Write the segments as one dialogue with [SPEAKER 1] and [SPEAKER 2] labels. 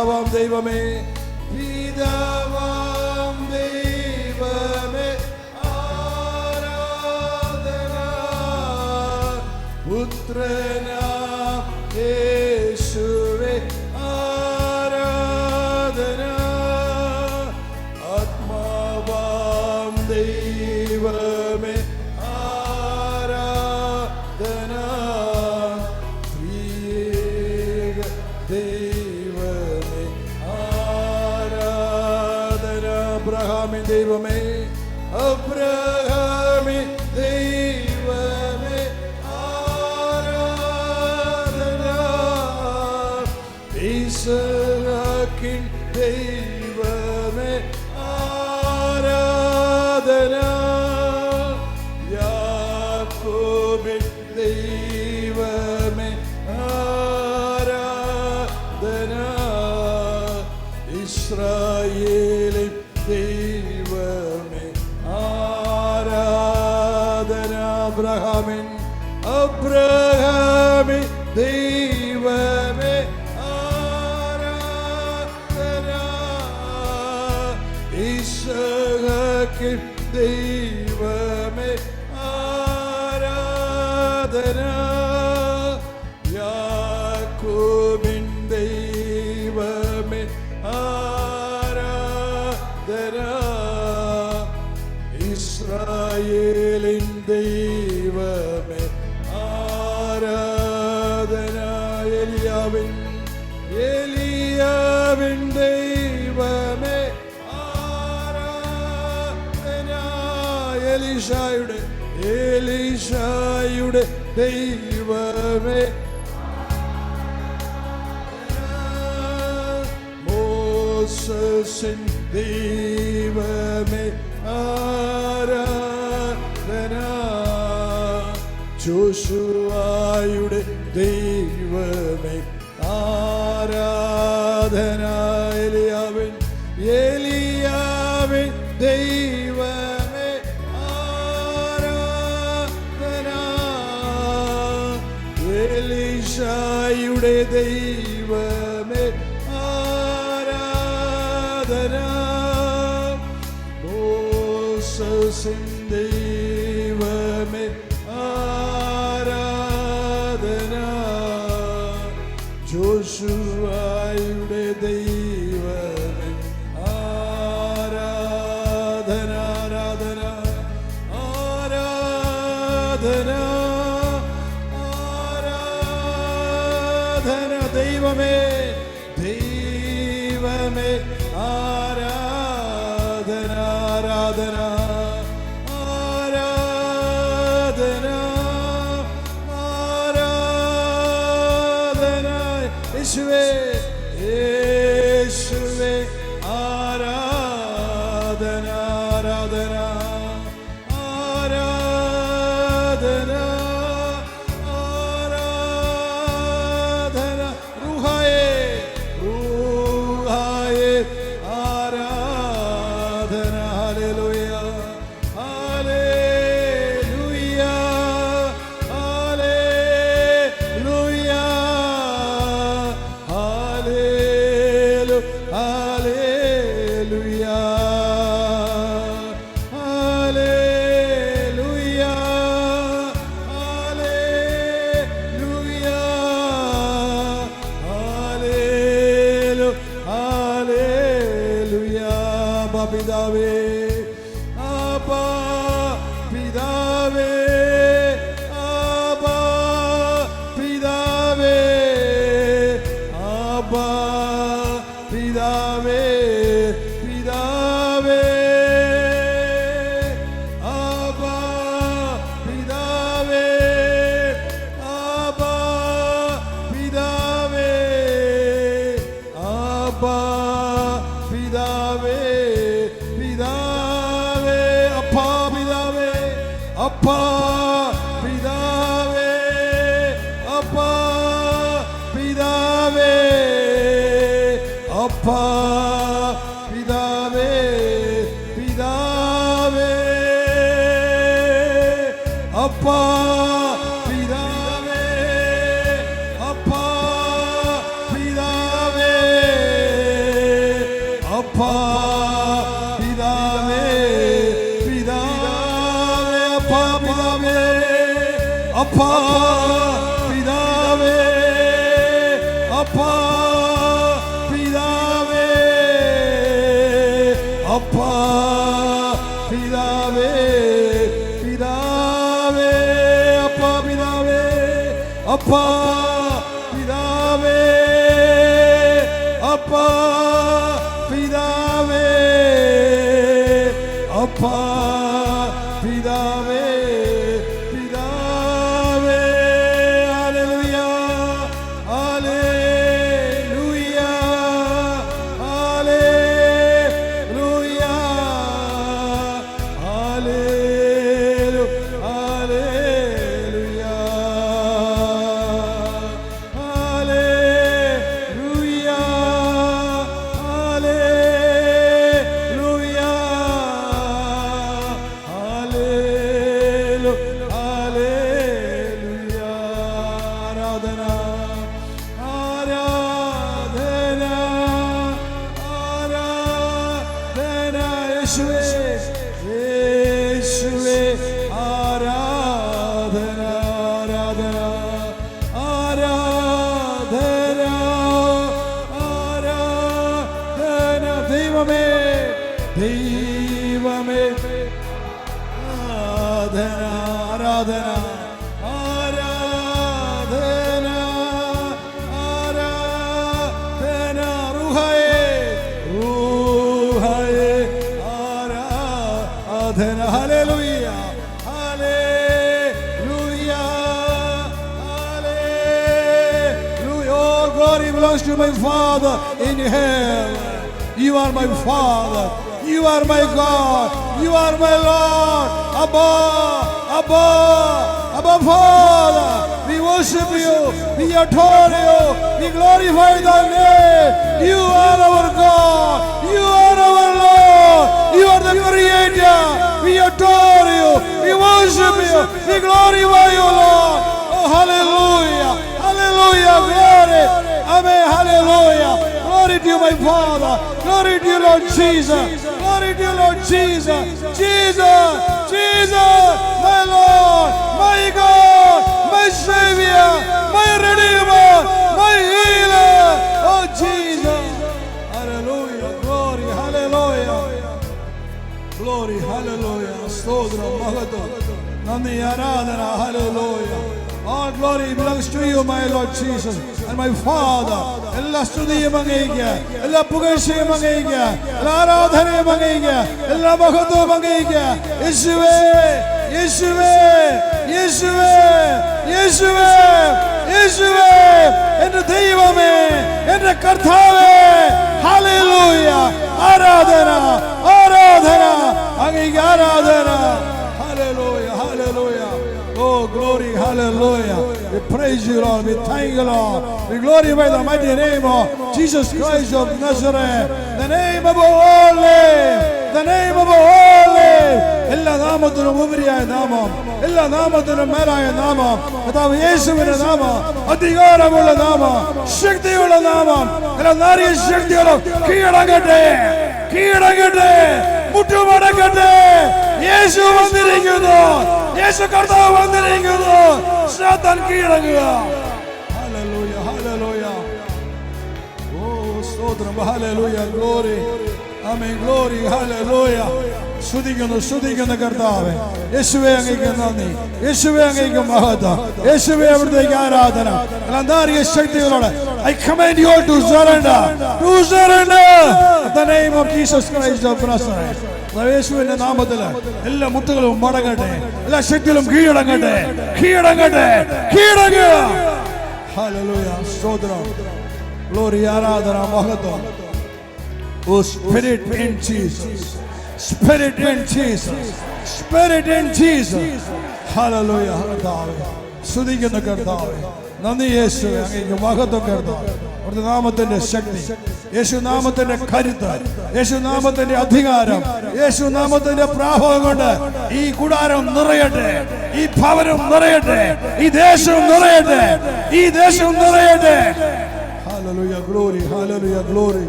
[SPEAKER 1] ദയാവാം ദൈവമേ. Me day for me. Oh. kaderim ദൈവമേ. മോസസിൻ ദൈവമേ ആരാധന. ജോഷുവായുടെ ദൈവമേ ആരാധന. എലിയാവിൻ എലിയാവിൻ ദൈവ യുടെ ദൈവം. പിതാവേ അപ്പാ പിതാവേ അപ്പാ പിതാവേ അപ്പാ പിതാവേ അപ്പാ പിതാവേ പിതാവേ അപ്പാ പിതാവേ അപ്പാ പിതാവേ അപ്പാ. പിതാവേ my Father in heaven. You are my Father. You are my God. You are my Lord. Abba Abba Abba Father. We worship you. We adore you. We glorify thy name. You are our God. You are our Lord. You are the creator. We adore you. We worship you. We glorify you Lord. Oh hallelujah. Hallelujah. Glory Amen. Hallelujah. Glory to you, my Father. Glory to you, Lord Jesus. Glory to you, Lord Jesus. Jesus, Jesus, my Lord, my God, my Savior, my Redeemer, my Healer. Oh, Jesus. Hallelujah. Glory. Hallelujah. Glory. Hallelujah. Stotram. Nandi Aradhana. Hallelujah. All glory belongs to you, my Lord Jesus and my Father. എല്ലാ സ്തുതിയും അങ്ങേക്ക് എല്ലാ പുകഴ്ചയും അങ്ങേക്ക് എല്ലാ ആരാധനയും അങ്ങേക്ക് എല്ലാ മഹത്വവും അങ്ങേക്ക് യേശുവേ യേശുവേ യേശുവേ യേശുവേ യേശുവേ എന്റെ ദൈവമേ എന്റെ കർത്താവേ ഹല്ലേലൂയ. ആരാധന ആരാധന അങ്ങേക്ക് ആരാധന. Hallelujah hallelujah Oh, glory, hallelujah. We praise you, Lord. We thank you, Lord. We glorify the mighty name of Jesus Christ of Nazareth. The name of all name. The name of all name. എല്ലാ നാമത്തിനും ഉപരിയായ നാമം എല്ലാ നാമത്തിനും മേലായ നാമം കർത്താവ് യേശുവിന്റെ നാമം അധികാരമുള്ള നാമം ശക്തിയുള്ള നാമം എല്ലാ നാരിയ ശക്തികളും കീഴടങ്ങട്ടെ കീഴടങ്ങട്ടെ മുട്ടുമടങ്ങട്ടെ യേശു വന്നിരിക്കുന്നു. യേശു കർത്താവ് വന്നിരിക്കുന്നു. സാത്താൻ കീഴടങ്ങുക. Hallelujah hallelujah. ഓ സ്തോത്രം. Hallelujah glory. Amen glory. Hallelujah. സ്തുതിക്കുന്നു സ്തുതിക്കുന്ന കർത്താവേ. യേശുവേ അങ്ങേക്ക് നന്ദി. യേശുവേ അങ്ങേക്ക് മഹത്വം. യേശുവേ അവിടുത്തേക്ക് ആരാധന. അന്താരിക ശക്തികളോട് I command you to surrender. To surrender. In the name of Jesus Christ of Nazareth. യേശുവിന്റെ നാമത്തിൽ എല്ലാ മുത്തുകളും മടങ്ങട്ടെ എല്ലാ ശക്തികളും കീഴടങ്ങട്ടെ കീഴടങ്ങട്ടെ കീഴടങ്ങുക. ഹല്ലേലൂയ. സ്തോത്രം. ഗ്ലോറി ആരാധന മഹത്വം. ഓ spirit in Jesus spirit in Jesus spirit in Jesus hallelujah കർത്താവേ. സ്തുതിക്കുന്ന കർത്താവേ. നന്ദി യേശു. അങ്ങേക്ക് മഹത്വം കരുതു അവിടുത്തെ നാമത്തിന്റെ ശക്തി. യേശു നാമത്തിന്റെ കരുത്ത്. യേശു നാമത്തിന്റെ അധികാരം. യേശു നാമത്തിന്റെ പ്രാഭവം കൊണ്ട് ഈ കൂടാരം നിറയട്ടെ. ഈ ഭവനം നിറയട്ടെ. ഈ ദേശം നിറയട്ടെ. ഈ ദേശം നിറയട്ടെ. ഗ്ലോറി ഗ്ലോറി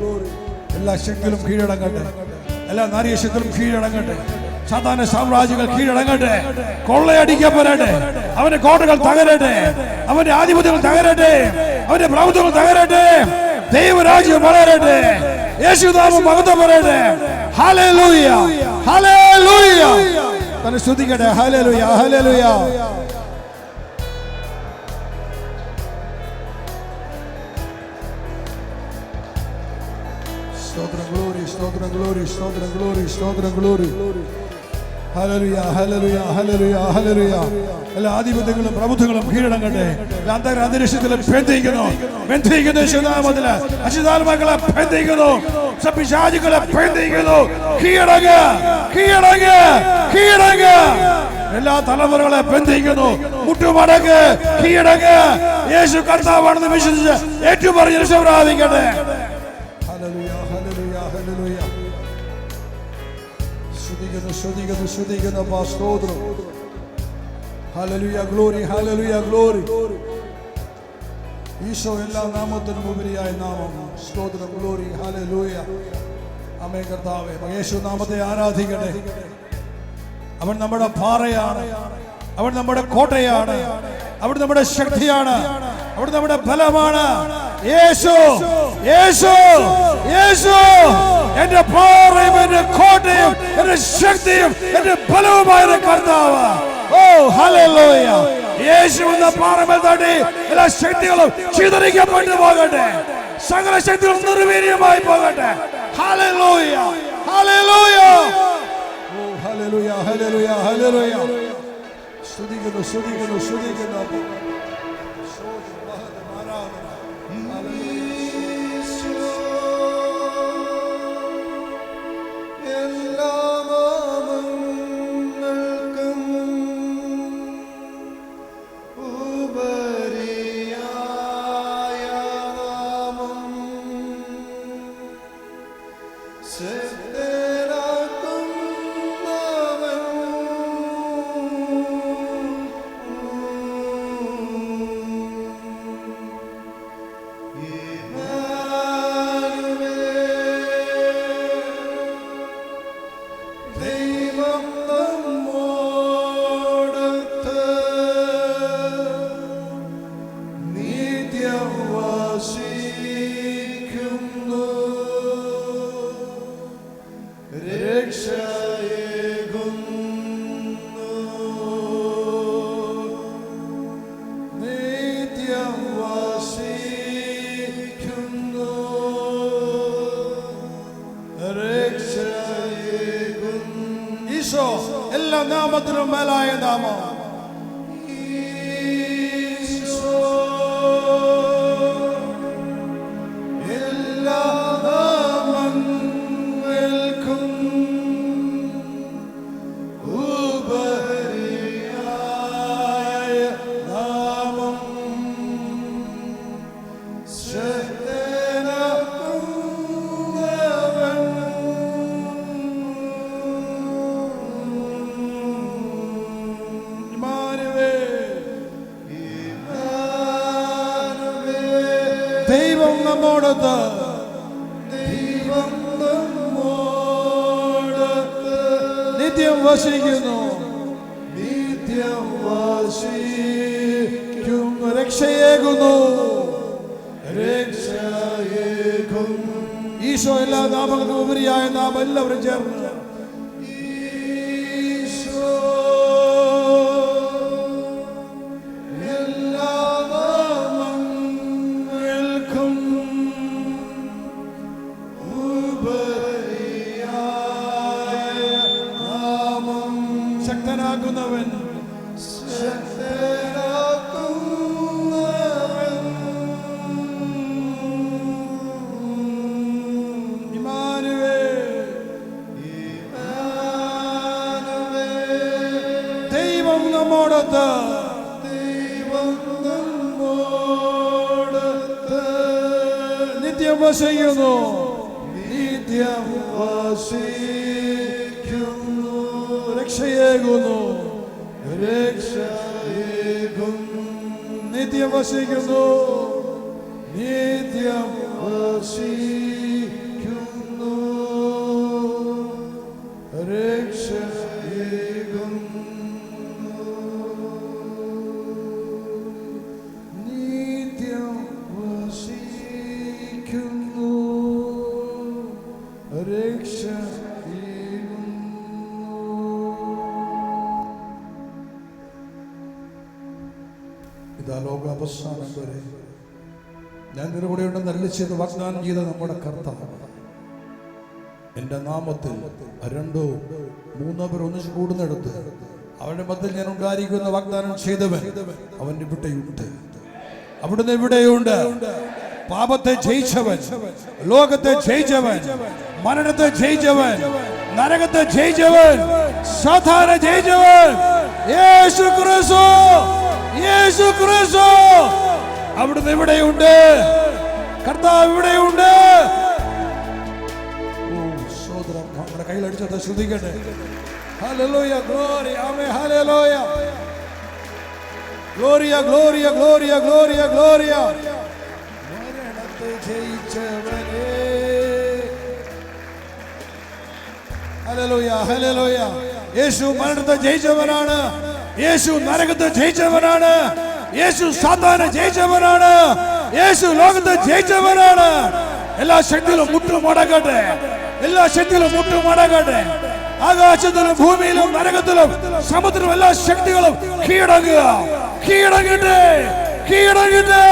[SPEAKER 1] എല്ലാ ശക്തിയിലും കീഴടങ്ങട്ടെ. എല്ലാ നാരീശക്തികളും കീഴടങ്ങട്ടെ. സാധാരണ സാമ്രാജ്യങ്ങൾ കീഴടങ്ങട്ടെ? കൊള്ളയടിക്കപ്പെടട്ടെ അവന്റെ കോട്ടകൾ തകരട്ടെ? അവന്റെ ആധിപത്യങ്ങൾ തകരട്ടെ? അവന്റെ പ്രഭുത്വങ്ങൾ തകരട്ടെ? ദൈവരാജ്യം വളരട്ടെ? യേശുനാമം മഹത്വം പറയട്ടെ? ഹല്ലേലൂയ! ഹല്ലേലൂയ! തന്നെ സ്തുതിക്കട്ടെ. ഹല്ലേലൂയ! ഹല്ലേലൂയ! സ്തോത്രം ഗ്ലോറി സ്തോത്രം ഗ്ലോറി സ്തോത്രം ഗ്ലോറി സ്തോത്രം glory hallelujah hallelujah hallelujah hallelujah. എല്ലാ ആധിപത്യങ്ങളും പ്രഭുത്വങ്ങളും കീഴടങ്ങട്ടെ. എല്ലാ അന്തര അന്തരീക്ഷത്തിലെ ബന്ധിക്കുന്നു ബന്ധിക്കുന്നു ശിവനാമത്തിൽ അശുതാത്മാക്കളെ ബന്ധിക്കുന്നു സപിശാചുക്കളെ ബന്ധിക്കുന്നു കീഴടങ്ങ് കീഴടങ്ങ് കീഴടങ്ങ്. എല്ലാ തലമുറകളെ ബന്ധിക്കുന്നു മുട്ടുമടങ്ങ് കീഴടങ്ങ്. യേശു കർത്താവാണെന്ന് വിശ്വസിച്ച് ഏറ്റുപറഞ്ഞ് രക്ഷ സ്തുതിക്കുന്നു സ്തുതിക്കുന്നു പാസ്തോത്രം hallelujah glory hallelujah glory Isho എല്ലാ നാമത്തിനും ഉപരിയായ നാമം സ്തോത്രം ഗ്ലോറി ഹല്ലേലൂയ അമേ കർത്താവേ യേശു നാമത്തെ ആരാധിക്കട്ടെ അവൻ നമ്മുടെ പാറയാണ്. അവൻ നമ്മുടെ കോട്ടയാണ്. അവൻ നമ്മുടെ ശക്തിയാണ്. അവൻ നമ്മുടെ ബലമാണ്. യേശു യേശു യേശു. എന്റെ പാറയും എന്റെ കോട്ടയും എന്റെ ശക്തിയും എന്റെ ബലവുമായ കർത്താവ്. ഓ ഹല്ലേലൂയ. യേശു എന്ന പാറമേൽ തട്ടി എല്ലാ ശക്തികളും ചിതറിക്കപ്പെട്ടു പോകട്ടെ. സകല ശക്തികളും നിർവീര്യമായി പോകട്ടെ. Hallelujah hallelujah. Oh hallelujah hallelujah hallelujah. സ്തുതിക്കുന്നു സ്തുതിക്കുന്നു സ്തുതിക്കുന്നു.
[SPEAKER 2] ദൈവം നിത്യം വസിക്കുന്നു. നിത്യം വസിക്കും
[SPEAKER 1] രക്ഷയേകുന്നു.
[SPEAKER 2] രക്ഷയേകും
[SPEAKER 1] ഈശോ എല്ലാ നാമങ്ങൾക്കും ഉപരിയായ നാം എല്ലാവരും ചേർന്ന് നമ്മോടത്ത്
[SPEAKER 2] നിത്യം വസിക്കുന്നു.
[SPEAKER 1] നിത്യം വസിക്കുന്നു.
[SPEAKER 2] രക്ഷയേകുന്നു.
[SPEAKER 1] രക്ഷയേകും
[SPEAKER 2] നിത്യം വസിക്കുന്നു.
[SPEAKER 1] നിത്യം വസിക്കുന്നു.
[SPEAKER 2] ഇതാ ലോക അവസാനം വരെ. ഞാൻ നിന്റെ കൂടെ ഉണ്ട് നല്ല ചെയ്ത് വാഗ്ദാനം ചെയ്ത നമ്മുടെ കർത്താവ്. എന്റെ നാമത്തിൽ രണ്ടോ മൂന്നോ പേർ ഒന്നിച്ച് കൂടുന്നിടത്ത് അവന്റെ മധ്യത്തിൽ ഞാൻ ഉണ്ടായിരിക്കുന്ന വാഗ്ദാനം ചെയ്തവൻ അവന്റെ ഇവിടെയുണ്ട് അവിടുന്ന് ഇവിടെയുണ്ട് പാപത്തെ ജയിച്ചവൻ ലോകത്തെ ജയിച്ചവൻ മരണത്തെ ജയിച്ചവൻ നരകത്തെ ജയിച്ചവൻ സാധാരണ ജയിച്ചവൻ. യേശു ക്രിസ്തു! യേശു ക്രിസ്തു. അവിടുന്ന് ഇവിടെയുണ്ട്. കർത്താവ് ഇവിടെയുണ്ട്. നമ്മുടെ കയ്യിലടിച്ചത് ശ്രദ്ധിക്കട്ടെ. Hallelujah glory amen hallelujah gloria gloria gloria gloria gloria. മരണത്തെ ജയിച്ചവനേ. ഹലലോയ ഹലലോയ യേശു മരണത്തെ ജയിച്ചവനാണ്. യേശു നരകത്തെ ജയിച്ചവനാണ്. യേശു സാത്താനെ ജയിച്ചവനാണ്. യേശു ലോകത്തെ ജയിച്ചവനാണ്. എല്ലാ ശക്തിയിലും മുട്ടും മടങ്ങട്ടെ എല്ലാ ശക്തിയിലും മുട്ടും മടങ്ങട്ടെ ആകാശത്തിലും ഭൂമിയിലും നരകത്തിലും സമുദ്രത്തിലും എല്ലാ ശക്തികളും കീഴടങ്ങുക. കീഴടങ്ങട്ടെ. കീഴടങ്ങട്ടെ.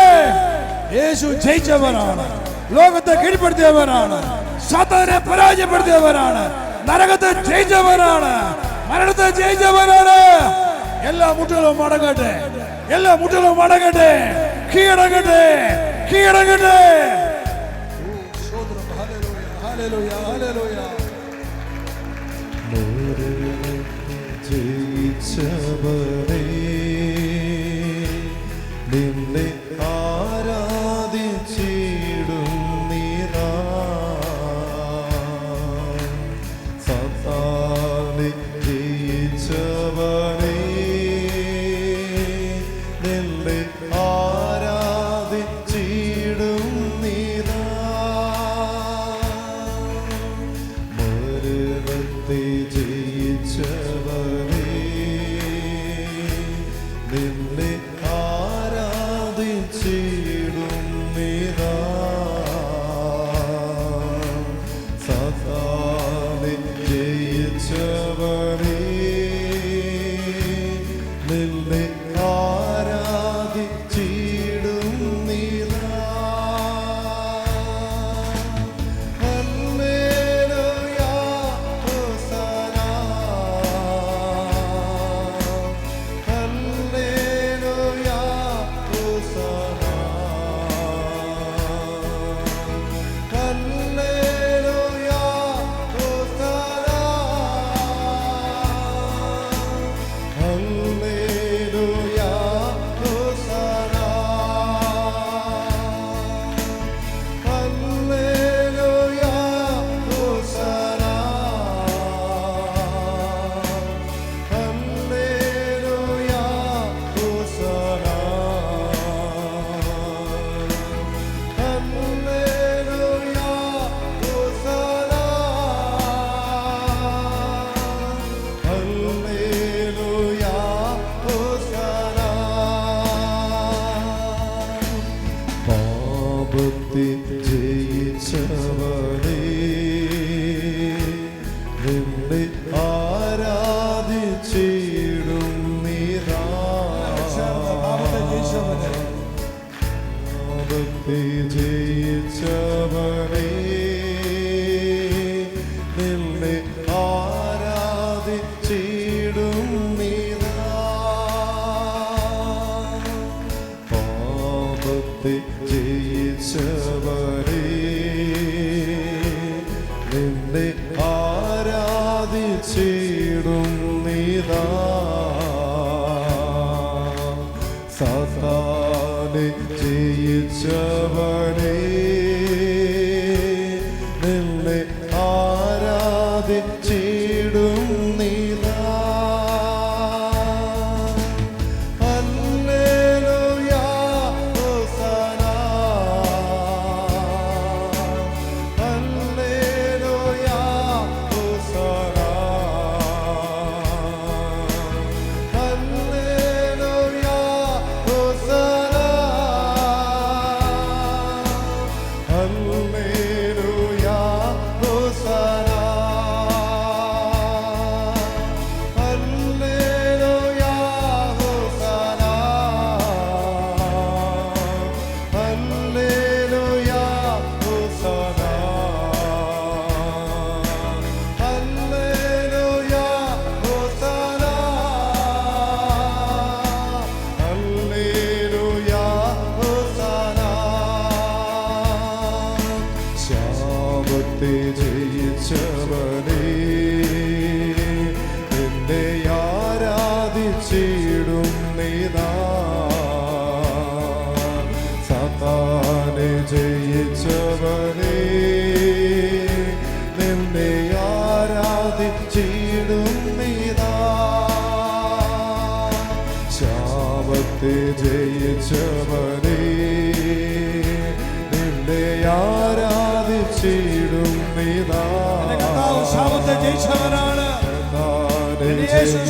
[SPEAKER 2] യേശു ജയിച്ചവനാണ്. ലോകത്തെ കീഴ്പ്പെടുത്തിയവനാണ്. സാത്താനെ പരാജയപ്പെടുത്തിയവനാണ്. നരകത്തെ ജയിച്ചവനാണ്. മരണത്തെ ജയിച്ചവനാണ്. എല്ലാ മുട്ടുകളും മടങ്ങട്ടെ എല്ലാ മുട്ടുകളും മടങ്ങട്ടെ കീഴടങ്ങട്ടെ. കീഴടങ്ങട്ടെ. Hallelujah hallelujah.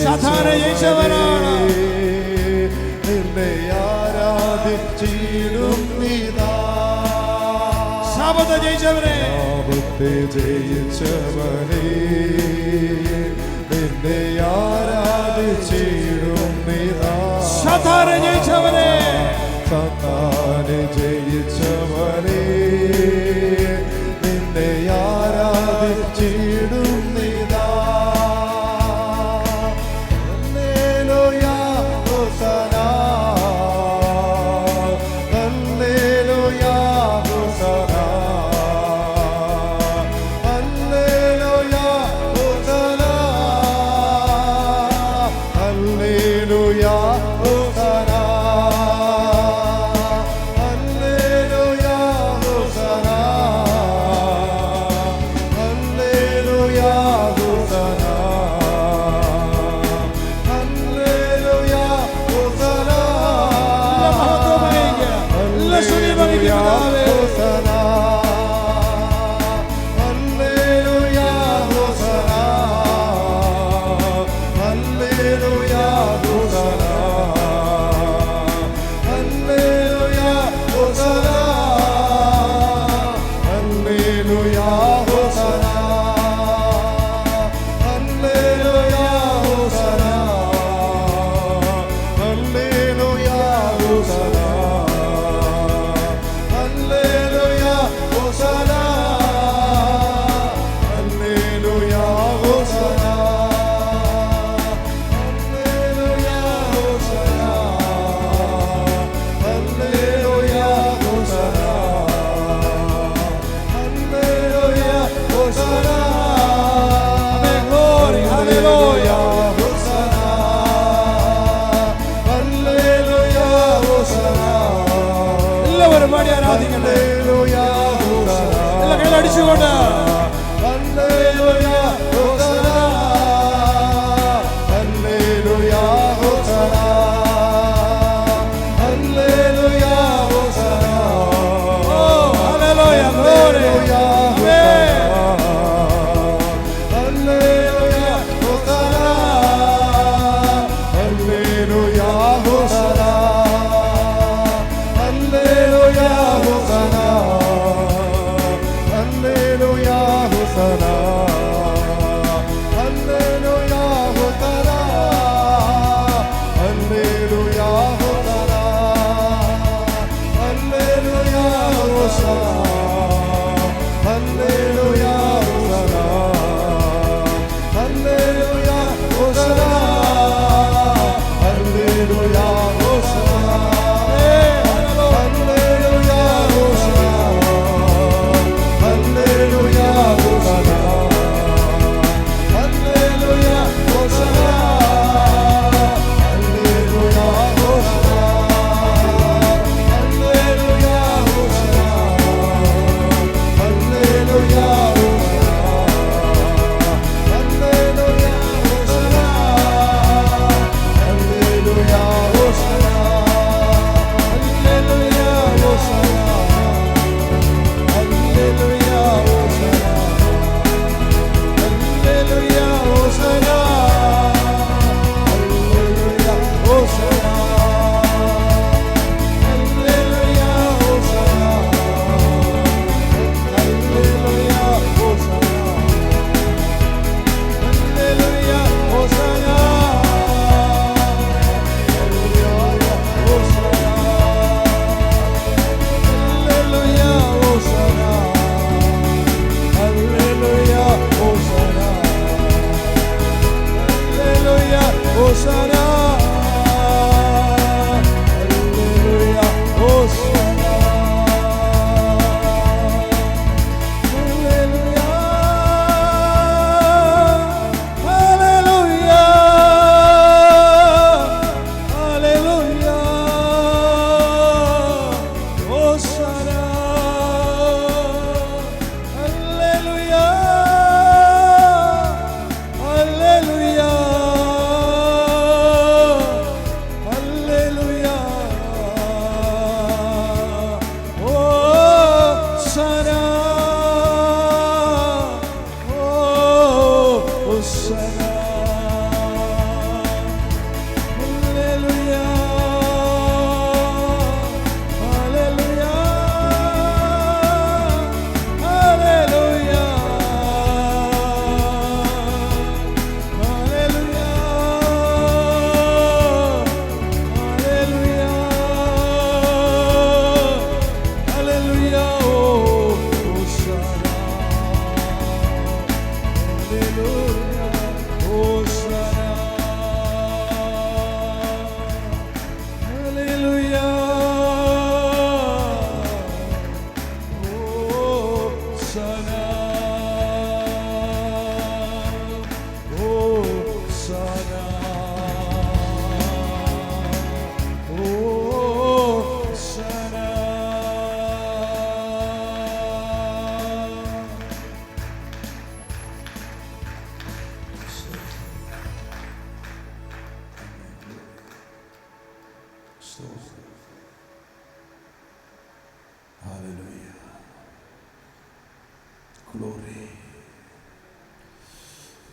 [SPEAKER 1] സാധാരണ ജയിച്ചവനാണ് നിന്നെ ആരാധിച്ചിടും നീതാ ശാപത്തെ ജയിച്ചവനെ ശാപത്തെ ജയിച്ചവനെ നിന്നെ ആരാധിച്ചിടും നീതാ
[SPEAKER 2] സാധാരണ ജയിച്ചവനെ.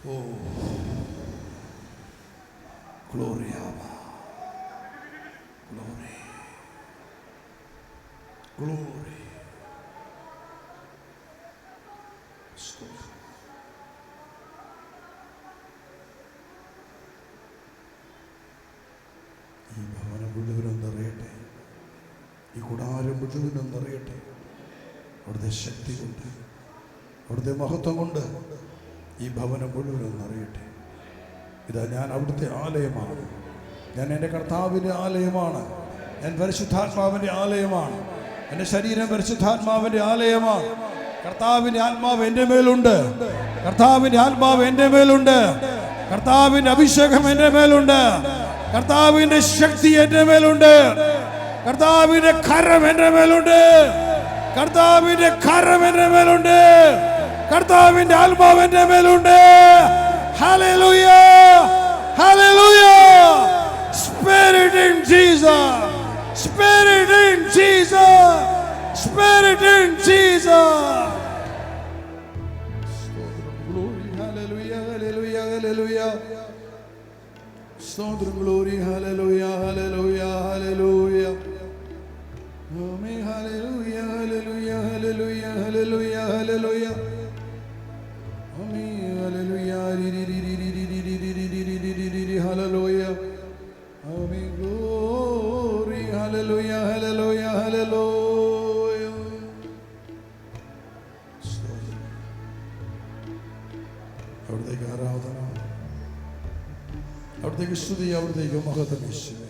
[SPEAKER 1] Abba. Glory. Glory. ഈ ഭവനം ഈ കൂടാരം മുഴുവനും നിറയട്ടെ അവിടുത്തെ ശക്തി കൊണ്ട് അവിടുത്തെ മഹത്വം കൊണ്ട് ഈ ഭവനം മുഴുവനും അറിയട്ടെ ഇതാ ഞാൻ അവിടുത്തെ ആലയമാണ്. ഞാൻ എന്റെ കർത്താവിന്റെ ആലയമാണ്. ഞാൻ പരിശുദ്ധാത്മാവിന്റെ ആലയമാണ്. എന്റെ ശരീരം പരിശുദ്ധാത്മാവിന്റെ ആലയമാണ്. കർത്താവിന്റെ ആത്മാവ് എന്റെ മേലുണ്ട്. കർത്താവിന്റെ ആത്മാവ് എന്റെ മേലുണ്ട്. കർത്താവിന്റെ അഭിഷേകം എന്റെ മേലുണ്ട്. കർത്താവിന്റെ ശക്തി എന്റെ മേലുണ്ട്. കർത്താവിന്റെ കരം എന്റെ മേലുണ്ട്. കർത്താവിന്റെ കരം എന്റെ മേലുണ്ട്. കർത്താവിന്റെ ആത്മാവ് എന്റെ മേലുണ്ട്. Hallelujah hallelujah spirit in Jesus spirit in Jesus spirit in Jesus സ്തോത്രം ഗ്ലോറി ഹല്ലേലൂയ ഹല്ലേലൂയ ഹല്ലേലൂയ സ്തോത്രം glory hallelujah hallelujah hallelujah amen hallelujah hallelujah hallelujah hallelujah അവിടത്തേക്ക് ആരാധന അവിടത്തേക്ക് സ്തുതി അവിടത്തേക്ക് മഹത്വം യേശുവേ